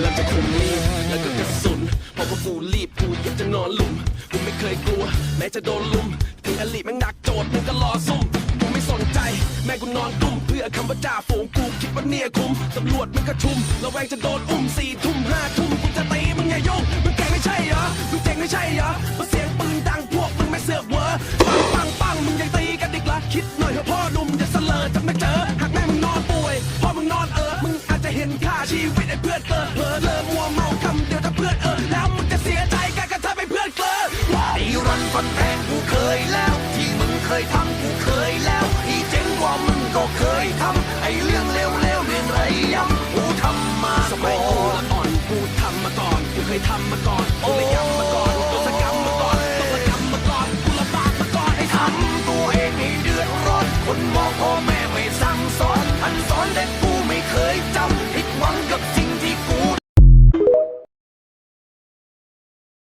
เริ่มจะคุมมีดแล้วก็กระสุนเพราะว่ากูรีบกูอยากจะนอนหลุมกูไม่เคยกลัว แม้จะโดนลุมถึงอลิแม่งหนักโจทย์มึงก็รอซุ่มกูไม่สนใจ แม่กูนอนกลุ้มเพื่อคำว่าจ่าฝูงกูคิดว่าเนี่ยคุ้มตำรวจมึงก็ชุมระแวงจะโดนอุ้มสี่ทุ่มห้าทุ่มกูจะตีมึงอย่ายุ่งมึงเก่งไม่ใช่เหรอมึงเจ๋งไม่ใช่เหรอมาเสียงปืนดังพวกมึงไม่เสือกเวอปังปังปังมึงยังตีกันอีกละคิดหน่อยเถอะพ่อ นค่าชีวิตไอ้เพื่อนเกิดเผลอเลอมัวเมาคำเดียวถ้าเพื่อนเออแล้วมึงจะเสียใจกันกันถ้าไปเพื่อนเกลอไอ้รันฟันแทงกูเคยแล้ว ที่มึงเคยทำกูเคยแล้วที่เจ๋งกว่ามึงก็เคยทำไอ้เรื่องเลวๆเรื่องไรย้ำกูทำมาสก่มัยอกูนละอ่อนกูทำมาก่อนกูเคยทำมาก่อนกูเลยย้ำมาก่อน